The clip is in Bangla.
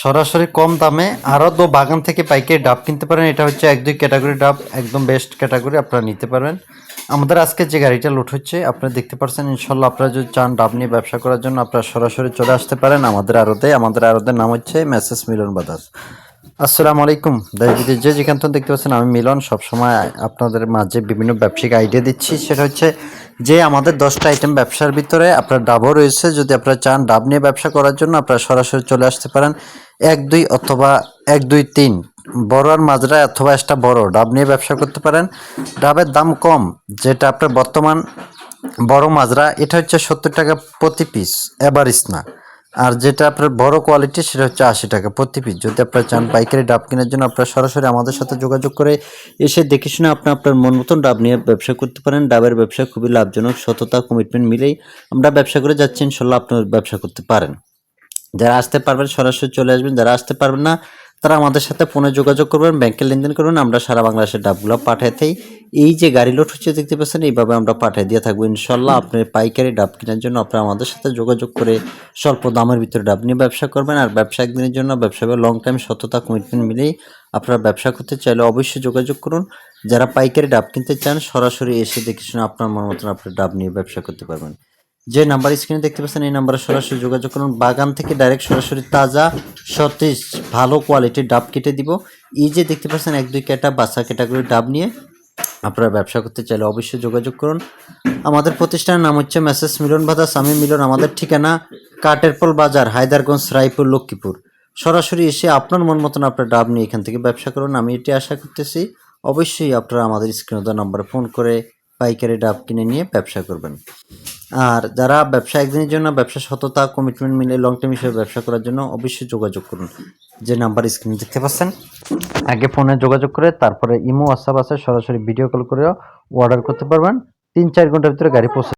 সরাসরি কম দামে আরও দো বাগান থেকে পাইকারি ডাব কিনতে পারেন। এটা হচ্ছে এক, দুই ক্যাটাগরি ডাব, একদম বেস্ট ক্যাটাগরি আপনারা নিতে পারবেন। আমাদের আজকে যে গাড়িটা লুট হচ্ছে, আপনারা দেখতে পাচ্ছেন ইনশাল্লাহ আপনারা যদি চান ডাব নিয়ে ব্যবসা করার জন্য, আপনারা সরাসরি চলে আসতে পারেন আমাদের আরতে আমাদের আরতের নাম হচ্ছে মেসেস মিলন বাদাস আসসালামু আলাইকুম। দেশ বিদেশ যে যেখান থেকে দেখতে পাচ্ছেন, আমি মিলন। সবসময় আপনাদের মাঝে বিভিন্ন ব্যবসায়িক আইডিয়া দিচ্ছি। সেটা হচ্ছে যে আমাদের দশটা আইটেম ব্যবসার ভিতরে আপনার ডাবও রয়েছে। যদি আপনারা চান ডাব নিয়ে ব্যবসা করার জন্য, আপনারা সরাসরি চলে আসতে পারেন। এক দুই অথবা এক দুই তিন। বড় আর মাজরা অথবা একটা বড়। ডাব নিয়ে ব্যবসা করতে পারেন। ডাবের দাম কম, যেটা আপনার বর্তমান বড় মাজরা এটা হচ্ছে সত্তর টাকা প্রতি পিস এভারেজ না। আর যেটা আপনার বড় কোয়ালিটি সেটা হচ্ছে আশি টাকা প্রতি পিস যদি আপনারা চান পাইকারি ডাব কেনার জন্য, আপনারা সরাসরি আমাদের সাথে যোগাযোগ করে এসে দেখে শুনে আপনি আপনার মন মতন ডাব নিয়ে ব্যবসা করতে পারেন। ডাবের ব্যবসা খুবই লাভজনক, সততা কমিটমেন্ট মিলেই আমরা ব্যবসা করে যাচ্ছি। ইনশাল্লাহ আপনার ব্যবসা করতে পারেন। যারা আসতে পারবেন সরাসরি চলে আসবেন, যারা আসতে পারবেন না, তারা আমাদের সাথে ফোনে যোগাযোগ করবেন ব্যাংকে লেনদেন করবেন আমরা সারা বাংলাদেশের ডাবগুলো পাঠাতেই এই যে গাড়ি লোড হচ্ছে, দেখতে পাচ্ছেন, এইভাবে আমরা পাঠিয়ে দিয়ে থাকব। ইনশাল্লাহ আপনার পাইকারি ডাব কেনার জন্য আপনারা আমাদের সাথে যোগাযোগ করে স্বল্প দামের ভিতরে ডাব নিয়ে ব্যবসা করবেন। আর ব্যবসা একদিনের জন্য ব্যবসা লং টাইম সততা কমিটমেন্ট মিলেই আপনারা ব্যবসা করতে চাইলে অবশ্যই যোগাযোগ করুন। যারা পাইকারি ডাব কিনতে চান, সরাসরি এসে দেখে শুনে আপনার মন মতন আপনার ডাব নিয়ে ব্যবসা করতে পারবেন। যে নাম্বার স্ক্রিনে দেখতে পাচ্ছেন, এই নাম্বারে সরাসরি যোগাযোগ করুন। বাগান থেকে ডাইরেক্ট সরাসরি তাজা সতেজ, ভালো কোয়ালিটির ডাব কেটে দিব। এই যে দেখতে পাচ্ছেন, এক, দুই ক্যাটা বাচ্চা ক্যাটাগরির ডাব নিয়ে আপনারা ব্যবসা করতে চাইলে অবশ্যই যোগাযোগ করুন। আমাদের প্রতিষ্ঠানের নাম হচ্ছে মেসেজ মিলন বাদাস আমি মিলন, আমাদের ঠিকানা কাটেরপল বাজার, হায়দারগঞ্জ, রায়পুর, লক্ষ্মীপুর। সরাসরি এসে আপনার মন মতন আপনার ডাব নিয়ে এখান থেকে ব্যবসা করুন। আমি এটি আশা করতেছি, অবশ্যই আপনারা আমাদের স্ক্রিনে দেওয়া নাম্বারে ফোন করে পাইকারি ডাব কিনে নিয়ে ব্যবসা করবেন। আর যারা ব্যবসা একদিনের জন্য, ব্যবসা সততা কমিটমেন্ট মিলে লং টার্ম হিসেবে ব্যবসা করার জন্য অবশ্যই যোগাযোগ করুন। যে নাম্বার স্ক্রিনে দেখতে পাচ্ছেন, আগে ফোনে যোগাযোগ করে, তারপরে ইমো হোয়াটসঅ্যাপ আছে, সরাসরি ভিডিও কল করেও অর্ডার করতে পারবেন। তিন চার ঘণ্টার ভিতরে গাড়ি পৌঁছে